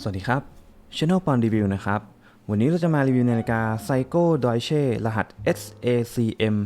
สวัสดีครับ Channel Pon Review นะครับ วันนี้เราจะมารีวิวนาฬิกา Seiko Deutsche รหัส SACM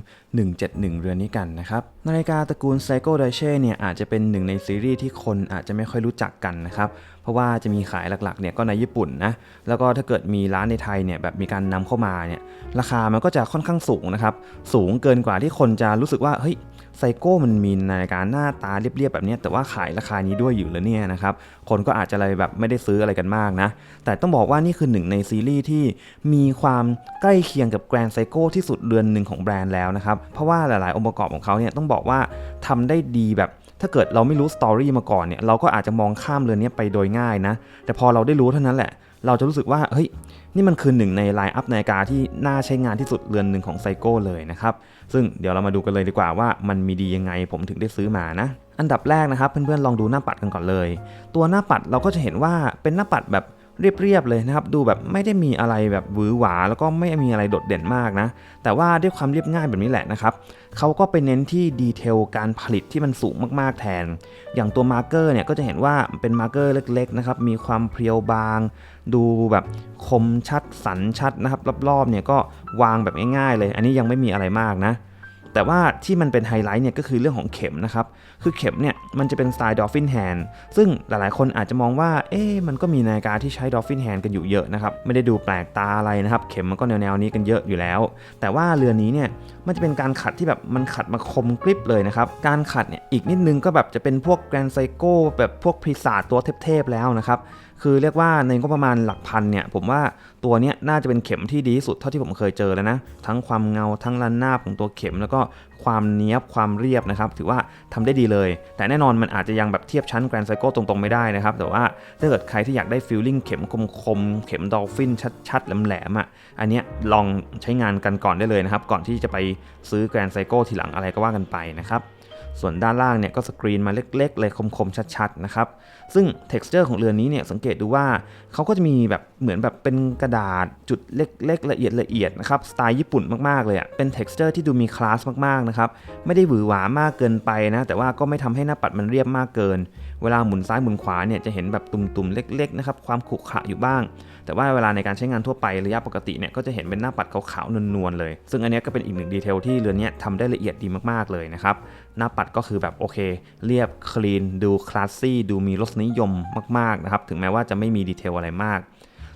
171 เรือนนี้กันนะครับ นาฬิกาตระกูล Seiko Deutsche เนี่ยอาจจะเป็นหนึ่งในซีรีส์ที่คนอาจจะไม่ค่อยรู้จักกันนะครับ เพราะว่าจะมีขายหลักๆเนี่ยก็ในญี่ปุ่นนะ แล้วก็ถ้าเกิดมีร้านในไทยเนี่ยแบบมีการนำเข้ามาเนี่ยราคามันก็จะค่อนข้างสูงนะครับ สูงเกินกว่าที่คนจะรู้สึกว่าเฮ้ย ไซโก้มันมีนาฬิกาหน้าตาเรียบๆแบบนี้แต่ว่าขายราคานี้ด้วยอยู่แล้วเนี่ยนะครับ คนก็อาจจะเลยแบบไม่ได้ซื้ออะไรกันมากนะ แต่ต้องบอกว่านี่คือหนึ่งในซีรีส์ที่มีความใกล้เคียงกับแกรนไซโก้ที่สุดเรือนหนึ่งของแบรนด์แล้วนะครับ เพราะว่าหลายๆ องค์ประกอบของเขาเนี่ยต้องบอกว่าทำได้ดีแบบถ้าเกิดเราไม่รู้สตอรี่มาก่อนเนี่ยเราก็อาจจะมองข้ามเรือนนี้ไปโดยง่ายนะ แต่พอเราได้รู้เท่านั้นแหละ เราจะรู้สึกว่าเฮ้ย นี่มันคือหนึ่งในไลน์อัพนาฬิกาที่น่าใช้งานที่สุดเรือนหนึ่งของไซโก้เลยนะครับ ซึ่งเดี๋ยวเรามาดูกันเลยดีกว่าว่ามันมีดียังไงผมถึงได้ซื้อมานะ อันดับแรกนะครับเพื่อนๆลองดูหน้าปัดกันก่อนเลย ตัวหน้าปัดเราก็จะเห็นว่าเป็นหน้าปัดแบบ เรียบๆเลยนะครับ ดูแบบไม่ได้มีอะไรแบบหวือหวา แล้วก็ไม่มีอะไรโดดเด่นมากนะ แต่ว่าด้วยความเรียบง่ายแบบนี้แหละนะครับเขาก็ไปเน้นที่ดีเทลการผลิตที่มันสูงมากๆแทน อย่างตัวมาร์กเกอร์เนี่ยก็จะเห็นว่าเป็นมาร์กเกอร์เล็กๆนะครับมีความเพรียวบาง ดูแบบคมชัดสันชัดนะครับรอบๆเนี่ยก็วางแบบง่ายๆเลย อันนี้ยังไม่มีอะไรมากนะแต่ว่าที่มันเป็นไฮไลท์เนี่ยก็คือเรื่องของเข็มนะครับ คือเข็มเนี่ย มันจะเป็นสไตล์ดอฟฟินแฮนด์ซึ่งหลายๆ คนอาจจะมองว่า เอ๊ะมันก็มีนาฬิกาที่ใช้ดอฟฟินแฮนด์กันอยู่เยอะนะครับ ไม่ได้ดูแปลกตาอะไรนะครับ เข็มมันก็แนวๆนี้กันเยอะอยู่แล้ว แต่ว่าเรือนนี้เนี่ย มันจะเป็นการขัดที่แบบมันขัดมาคมกริบเลยนะครับ การขัดเนี่ย อีกนิดนึงก็แบบจะเป็นพวกแกรนไซโก้แบบพวกพรีซาตัวเทพๆแล้วนะครับ คือเรียกว่าในงบประมาณหลักพันเนี่ยผมว่าตัวเนี้ยน่าจะเป็นเข็มที่ดีที่สุดเท่าที่ผมเคยเจอแล้วนะ ทั้งความเงาทั้งระนหน้าของตัวเข็ม แล้วก็ความเนี้ยบความเรียบนะครับ ถือว่าทำได้ดีเลย แต่แน่นอนมันอาจจะยังแบบเทียบชั้นแกรนไซโก้ตรงๆ ไม่ได้นะครับ แต่ว่าถ้าเกิดใครที่อยากได้ฟีลลิ่งเข็มคมๆ เข็มดอลฟินชัดๆแหลมๆอะอันเนี้ยลองใช้งานกันก่อนได้เลยนะครับ ก่อนที่จะไปซื้อแกรนไซโก้ทีหลังอะไรก็ว่ากันไปนะครับ ส่วนด้านล่างเนี่ยก็สกรีนมาเล็กๆ เลยคมๆ ชัดๆ นะครับ ซึ่ง texture ของเรือนนี้เนี่ยสังเกตดูว่าเขาก็จะมีแบบเหมือนแบบเป็นกระดาษจุดเล็กๆ ละเอียดละเอียดนะครับสไตล์ญี่ปุ่นมากๆเลยอะ่ะเป็น texture ที่ดูมีคลาสมากๆนะครับไม่ได้หวือหวามากเกินไปนะแต่ว่าก็ไม่ทำให้หน้าปัดมันเรียบมากเกิน เวลาหมุนซ้ายหมุนขวาเนี่ยจะเห็นแบบตุ่มๆเล็กๆนะครับความขรุขระอยู่บ้าง แต่ว่าเวลาในการใช้งานทั่วไประยะปกติเนี่ยก็จะเห็นเป็นหน้าปัดขาวๆนวลๆเลย ซึ่งอันนี้ก็เป็นอีกหนึ่งดีเทลที่เรือนนี้ทำได้ละเอียดดีมากๆเลยนะครับหน้าปัดก็คือแบบโอเค เรียบคลีนดูคลาสซี่ดูมีรสนิยมมากๆนะครับถึงแม้ว่าจะไม่มีดีเทลอะไรมาก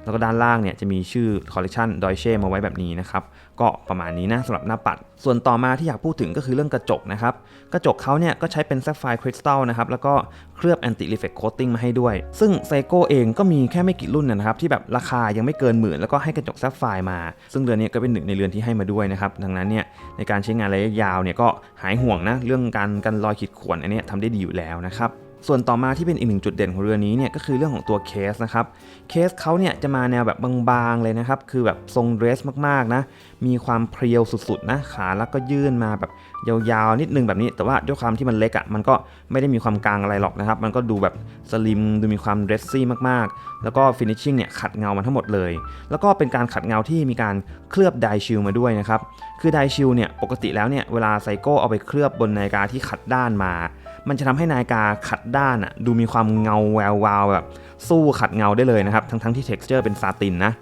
แล้วก็ด้านล่างเนี่ยจะมีชื่อคอลเล c ชันดอยเช่มาไว้แบบนี้นะครับ ก็ประมาณนี้นะสำหรับหน้าปัด ส่วนต่อมาที่อยากพูดถึงก็คือเรื่องกระจกนะครับ กระจกเขาเนี่ยก็ใช้เป็นแซฟไฟร์คริสตัลนะครับ แล้วก็เคลือบแอนติรีเฟกโคตติ้งมาให้ด้วย ซึ่งไซโก้เองก็มีแค่ไม่กี่รุ่นนะครับ ที่แบบราคายังไม่เกินหมื่นแล้วก็ให้กระจกแซฟไฟร์มา ซึ่งเรือนนี้ก็เป็นหนึ่งในเรือนที่ให้มาด้วยนะครับ ดังนั้นเนี่ยในการใช้งานระยะยาวเนี่ยก็หายห่วงนะเรื่องการกันรอยขีดข่วนอันนี้ทำได้ดีอยู่แล้วนะครับ ส่วนต่อมาที่เป็นอีกหนึ่งจุดเด่นของเรือนี้เนี่ยก็คือเรื่องของตัวเคสนะครับเคสเขาเนี่ยจะมาแนวแบบบางๆเลยนะครับคือแบบทรงเดรสมากๆนะมีความเพรียวสุดๆนะขาแล้วก็ยื่นมาแบบยาวๆนิดนึงแบบนี้ แต่ว่าด้วยความที่มันเล็กอะ่ะมันก็ไม่ได้มีความกลางอะไรหรอกนะครับมันก็ดูแบบสลิมดูมีความเดรสซี่มากๆ แล้วก็ฟินิชชิ่งเนี่ยขัดเงามันทั้งหมดเลย แล้วก็เป็นการขัดเงาที่มีการเคลือบไดชิลมาด้วยนะครับคือไดชิลเนี่ยปกติแล้วเนี่ยเวลาไซโก้เอาไปเคลือบบนนาฬิกาที่ขัดด้านมา มันจะทำให้นาฬิกาขัดด้านอะดูมีความเงาแวววาวแบบสู้ขัดเงาได้เลยนะครับ ทั้งทั้งที่ texture เป็นซาตินนะ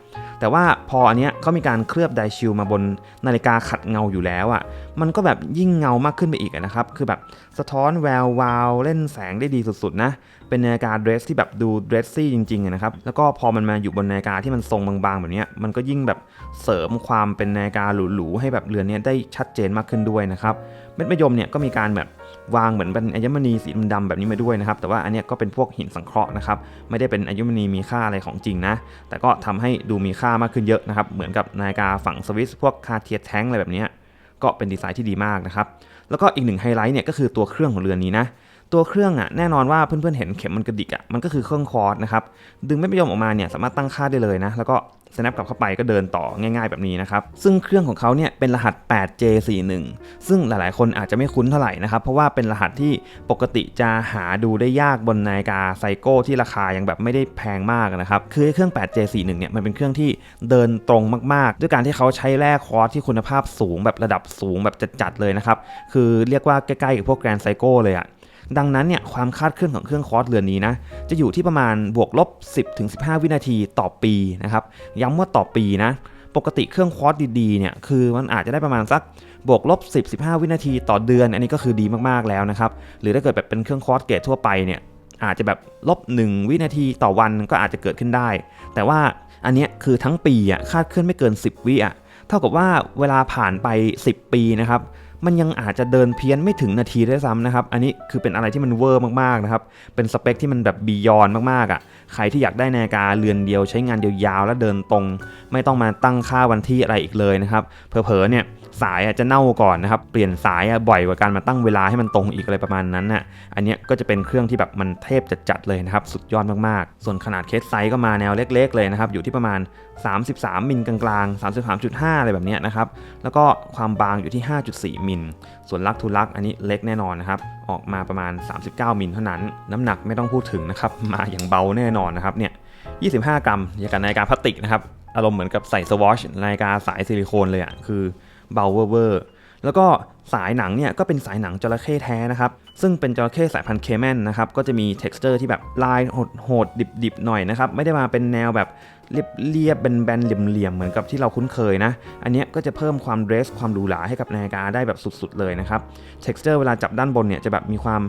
แต่ว่าพออันเนี้ยเขามีการเคลือบไดชิลมาบนนาฬิกาขัดเงาอยู่แล้วอะ มันก็แบบยิ่งเงามากขึ้นไปอีกนะครับ คือแบบสะท้อนแวววาวเล่นแสงได้ดีสุดๆนะ เป็นนาฬิกาเดรสที่แบบดูเดรสซี่จริงๆนะครับ แล้วก็พอมันมาอยู่บนนาฬิกาที่มันทรงบางๆ แบบเนี้ยมันก็ยิ่งแบบเสริมความเป็นนาฬิกาหรูๆให้แบบเรือนนี้ได้ชัดเจนมากขึ้นด้วยนะครับ เม็ดมะยมเนี่ยก็มีการแบบวางเหมือนเป็นอัญมณีสีดำๆแบบนี้มาด้วยนะครับ แต่ว่าอันนี้ก็เป็นพวกหินสังเคราะห์นะครับ ไม่ได้เป็นอัญมณีมีค่าอะไรของจริงนะ แต่ก็ทำให้ดูมีค่ามากขึ้นเยอะนะครับ เหมือนกับนาฬิกาฝั่งสวิสพวกคาเทียแท้งอะไรแบบนี้ก็เป็นดีไซน์ที่ดีมากนะครับ แล้วก็อีกหนึ่งไฮไลท์เนี่ยก็คือตัวเครื่องของเรือนนี้นะ ตัวเครื่องอะแน่นอนว่าเพื่อนๆเห็นเข็มมันกระดิกอะมันก็คือเครื่องคอร์สนะครับดึงไม่ไปยมออกมาเนี่ยสามารถตั้งค่าได้เลยนะ แล้วก็ snap กลับเข้าไปก็เดินต่อง่ายๆแบบนี้นะครับ ซึ่งเครื่องของเขาเนี่ยเป็นรหัส 8J41 ซึ่งหลายๆ คนอาจจะไม่คุ้นเท่าไหร่นะครับ เพราะว่าเป็นรหัสที่ปกติจะหาดูได้ยากบนนาฬิกาไซโก้ที่ราคายังแบบไม่ได้แพงมากนะครับ คือเครื่อง 8J41 เนี่ยมันเป็นเครื่องที่เดินตรงมากๆ ด้วยการที่เขาใช้แร่คอร์สที่คุณภาพสูงแบบระดับสูงแบบจัดๆเลยนะครับ คือเรียกว่าใกล้ๆกับพวกแกรนไซโก้เลยอะ ดังนั้นเนี่ยความคาดเคลื่อนของเครื่องคอร์สเรือนนี้นะจะอยู่ที่ประมาณบวกลบ 10ถึง15 วินาทีต่อปีนะครับย้ำว่าต่อปีนะปกติเครื่องคอร์สดีๆเนี่ยคือมันอาจจะได้ประมาณสักบวกลบ 10 15 วินาทีต่อเดือน อันนี้ก็คือดีมากๆแล้วนะครับหรือถ้าเกิดแบบเป็นเครื่องคอร์สเกรดทั่วไปเนี่ยอาจจะแบบลบ 1 วินาทีต่อวันก็อาจจะเกิดขึ้นได้ แต่ว่าอันนี้คือทั้งปีอะคาดเคลื่อนไม่เกิน 10 วิอะเท่ากับว่าเวลาผ่านไป 10 ปีนะครับ มันยังอาจจะเดินเพี้ยนไม่ถึงนาทีด้วยซ้ำนะครับ อันนี้คือเป็นอะไรที่มันเวอร์มากๆนะครับ เป็นสเปคที่มันแบบบียอนมากๆอะ่ะ ใครที่อยากได้นาฬิกาเรือนเดียวใช้งานยาวๆและเดินตรง ไม่ต้องมาตั้งค่าวันที่อะไรอีกเลยนะครับ เผลอๆเนี่ย สายจะเน่าก่อนนะครับ เปลี่ยนสายบ่อยกว่าการมาตั้งเวลาให้มันตรงอีกอะไรประมาณนั้นน่ะ อันนี้ก็จะเป็นเครื่องที่แบบมันเทพจัดๆเลยนะครับ สุดยอดมากๆ ส่วนขนาดเคสไซส์ก็มาแนวเล็ก ๆ เลยนะครับ อยู่ที่ประมาณ 33 มิลกลางๆ 33.5 อะไรแบบนี้นะครับ แล้วก็ความบางอยู่ที่ 5.4 มิล ส่วนลักทูลักอันนี้เล็กแน่นอนนะครับ ออกมาประมาณ 39 มิลเท่านั้น น้ำหนักไม่ต้องพูดถึงนะครับ มาอย่างเบาแน่นอนนะครับเนี่ย 25 กรัมอย่างกับนาฬิกาพลาสติกนะครับ อารมณ์เหมือนกับใส่สวอชนาฬิกาสายซิลิโคนเลยอะ่ะ คือ เบาเวอร์แล้วก็สายหนังเนี่ยก็เป็นสายหนังจระเข้แท้นะครับ ซึ่งเป็นจระเข้สายพันธุ์เคแมนนะครับ ก็จะมี t e x t อร์ที่แบบลายโหดๆดิบๆหน่อยนะครับ ไม่ได้มาเป็นแนวแบบเรียบๆแบนๆเหลี่ยมๆเหมือนกับที่เราคุ้นเคยนะ อันนี้ก็จะเพิ่มความเดรสความหรูหราให้กับนาฬิกาได้แบบสุดๆเลยนะครับ t e x t อร์เวลาจับด้านบนเนี่ยจะแบบมีความ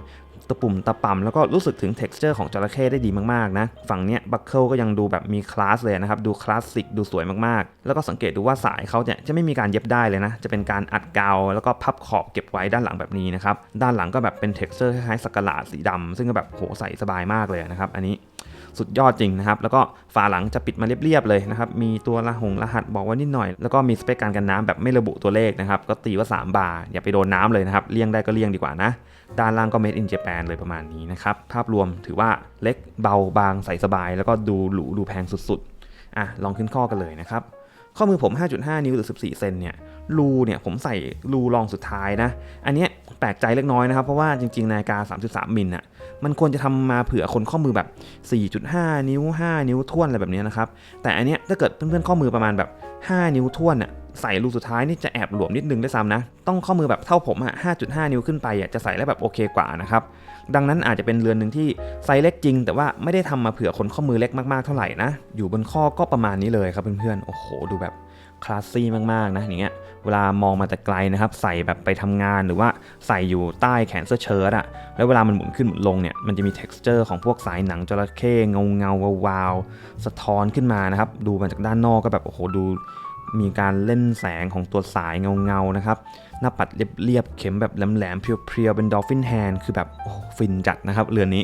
ตะปุ่มตะป่ำแล้วก็รู้สึกถึง t e x t อร์ของจระเข้ได้ดีมากๆนะฝั่งเนี้ยบัคเกิลก็ยังดูแบบมีคลาสเลยนะครับดูคลาสสิกดูสวยมากๆ แล้วก็สังเกตดูว่าสายเขาเนี่ยจะไม่มีการเย็บได้เลยนะ จะเป็นการอัดกาวแล้วก็พับขอบเก็บไว้ด้านหลังแบบนี้นะครับด้านหลังก็แบบเป็น t e x t อร์คล้ายๆสกกหลาดสีดำซึ่งก็แบบโหใส่สบายมากเลยนะครับอันนี้สุดยอดจริงนะครับ แล้วก็ฝาหลังจะปิดมาเรียบๆเลยนะครับ มีตัวรหงรหัสบอกว่านิดหน่อย แล้วก็มีสเปคการกันน้ำแบบไม่ระบุตัวเลขนะครับ ก็ตีว่า 3 บาร์อย่าไปโดนน้ำเลยนะครับ เลี่ยงได้ก็เลี่ยงดีกว่านะ ด้านล่างก็ made in Japan เลยประมาณนี้นะครับ ภาพรวมถือว่าเล็กเบาบางใส่สบาย แล้วก็ดูหรูดูแพงสุดๆ อะ ลองขึ้นข้อกันเลยนะครับ ข้อมือผม 5.5 นิ้วหรือ 14 เซนเนี่ย รูเนี่ยผมใส่รูรองสุดท้ายนะ อันเนี้ยแปลกใจเล็กน้อยนะครับ เพราะว่าจริงๆ นาฬิกา 3.3 มิลน่ะ มันควรจะทำมาเผื่อคนข้อมือแบบ 4.5 นิ้ว 5 นิ้วท่วนอะไรแบบนี้นะครับ แต่อันเนี้ยถ้าเกิดเพื่อนๆข้อมือประมาณแบบ 5 นิ้วท่วนน่ะ ใส่รูสุดท้ายนี่จะแอบหลวมนิดนึงด้วยซ้ำนะ ต้องข้อมือแบบเท่าผมอะ5.5 นิ้วขึ้นไปอะจะใส่แล้วแบบโอเคกว่านะครับ ดังนั้นอาจจะเป็นเรือนหนึ่งที่ไซส์เล็กจริง แต่ว่าไม่ได้ทำมาเผื่อคนข้อมือเล็กมากๆเท่าไหร่นะ อยู่บนข้อก็ประมาณนี้เลยครับเพื่อนๆ โอ้โห ดูแบบคลาสซี่มากๆนะอย่างเงี้ย เวลามองมาแต่ไกลนะครับ ใส่แบบไปทำงานหรือว่าใส่อยู่ใต้แขนเสื้อเชิ้ตอะแล้วเวลามันหมุนขึ้นหมุนลงเนี่ย มันจะมี t e x t อร์ของพวกสายหนังจระเข้เงาเงาวาวสะท้อนขึ้นมานะครับ ดูมาจากด้านนอกก็แบบโอ้โหดู มีการเล่นแสงของตัวสายเงาๆนะครับหน้าปัดเรียบๆ เข็มแบบแหลมๆ เพียวๆ เป็นดอฟฟินแฮนด์คือแบบโอ้ฟินจัดนะครับเรือนนี้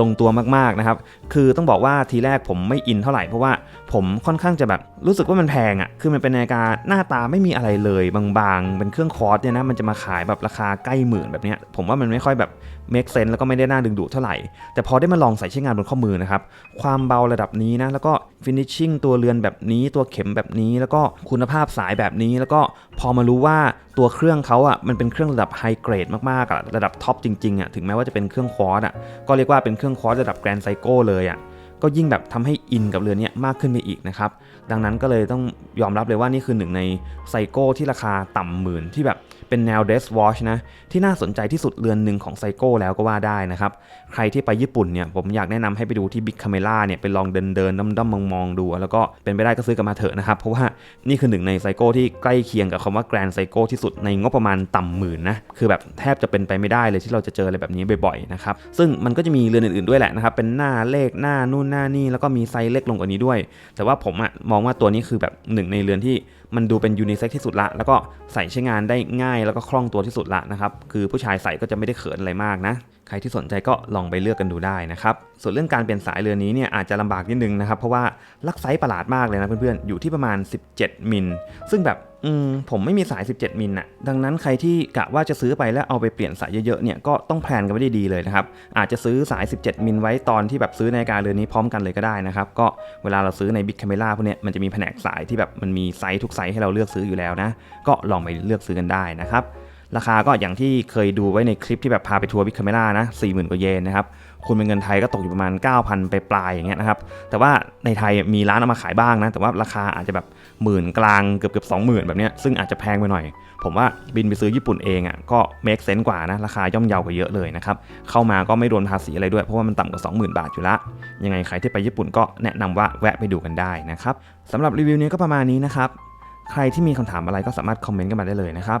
ลงตัวมากๆนะครับ คือต้องบอกว่าทีแรกผมไม่อินเท่าไหร่ เพราะว่าผมค่อนข้างจะแบบรู้สึกว่ามันแพงอะ่ะ คือมันเป็นนาฬิกาหน้าตาไม่มีอะไรเลยบางๆ เป็นเครื่องคอร์สเนี่ยนะมันจะมาขายแบบราคาใกล้หมื่นแบบเนี้ยผมว่ามันไม่ค่อยแบบ make sense แล้วก็ไม่ได้น่าดึงดูดเท่าไหร่ แต่พอได้มาลองใส่ใช้งานบนข้อมือนะครับความเบาระดับนี้นะแล้วก็ finishing ตัวเรือนแบบนี้ตัวเข็มแบบนี้แล้วก็คุณภาพสายแบบนี้แล้วก็พอมารู้ว่า ตัวเครื่องเขาอะมันเป็นเครื่องระดับไฮเกรดมากๆอะระดับท็อปจริงๆอะถึงแม้ว่าจะเป็นเครื่องคอร์สอะก็เรียกว่าเป็นเครื่องคอร์สระดับแกรนไซโก้เลยอะก็ยิ่งแบบทำให้อินกับเรือนี้มากขึ้นไปอีกนะครับ ดังนั้นก็เลยต้องยอมรับเลยว่านี่คือหนึ่งในไซโก้ที่ราคาต่ำหมื่นที่แบบ เป็นแนว d e s Watch นะที่น่าสนใจที่สุดเรือนหนึ่งของไซโก้แล้วก็ว่าได้นะครับ ใครที่ไปญี่ปุ่นเนี่ยผมอยากแนะนำให้ไปดูที่ Big Camera เนี่ยไปลองเดินเดินด้อมด้อมมองๆดู แล้วก็เป็นไปได้ก็ซื้อกันมาเถอะนะครับ เพราะว่านี่คือหนึ่งในไซโก้ที่ใกล้เคียงกับคำว่าแกรนไซโก้ที่สุดในงบประมาณต่ำหมื่นนะคือแบบแทบจะเป็นไปไม่ได้เลยที่เราจะเจออะไรแบบนี้บ่อยๆนะครับซึ่งมันก็จะมีเรือนอื่นๆด้วยแหละนะครับเป็นหน้าเลขหน้านู่นหน้านี่แล้วก็มีไซส์เล็กลงกว่านี้ด้วย แต่ว่าผมอะมองว่าตัวนี้คือแบบหนึ่งในเรือนที่ มันดูเป็นยูนิเซ็กที่สุดละ แล้วก็ใส่ใช้งานได้ง่ายแล้วก็คล่องตัวที่สุดละนะครับ คือผู้ชายใส่ก็จะไม่ได้เขินอะไรมากนะ ใครที่สนใจก็ลองไปเลือกกันดูได้นะครับ ส่วนเรื่องการเปลี่ยนสายเรือนนี้เนี่ยอาจจะลำบากนิดนึงนะครับ เพราะว่าลักไซส์ประหลาดมากเลยนะเพื่อนๆ อยู่ที่ประมาณ 17 มิล ซึ่งแบบอืมผมไม่มีสาย 17 มิลน่ะดังนั้นใครที่กะว่าจะซื้อไปแล้วเอาไปเปลี่ยนสายเยอะๆเนี่ยก็ต้องแพลนกันไว้ดีๆเลยนะครับ อาจจะซื้อสาย 17 มิลไว้ตอนที่แบบซื้อนาฬิกาเรือนนี้พร้อมกันเลยก็ได้นะครับ ก็เวลาเราซื้อใน Big Camera พวกเนี้ยมันจะมีแผนกสายที่แบบมันมีไซส์ทุกไซส์ให้เราเลือกซื้ออยู่แล้วนะ ก็ลองไปเลือกซื้อกันได้นะครับ ราคาก็อย่างที่เคยดูไว้ในคลิปที่แบบพาไปทัวร์บิ๊กคาเมล่านะ40,000กว่าเยนนะครับคุณเป็นเงินไทยก็ตกอยู่ประมาณ 9,000 ไปปลายๆอย่างเงี้ยนะครับ แต่ว่าในไทยมีร้านเอามาขายบ้างนะ แต่ว่าราคาอาจจะแบบหมื่นกลางเกือบเกือบสองหมื่นแบบเนี้ย ซึ่งอาจจะแพงไปหน่อย ผมว่าบินไปซื้อญี่ปุ่นเองอะก็ make sense กว่านะ ราคาย่อมเยาวกว่าเยอะเลยนะครับ เข้ามาก็ไม่โดนภาษีอะไรด้วย เพราะว่ามันต่ำกว่า 20,000 บาทอยู่ละ ยังไงใครที่ไปญี่ปุ่นก็แนะนำว่าแวะไปดูกันได้นะครับสำหรับรีวิวนี้ก็ประมาณนี้นะครับ ใครที่มีคำถามอะไรก็สามารถคอมเมนต์กันมาได้เลยนะครับ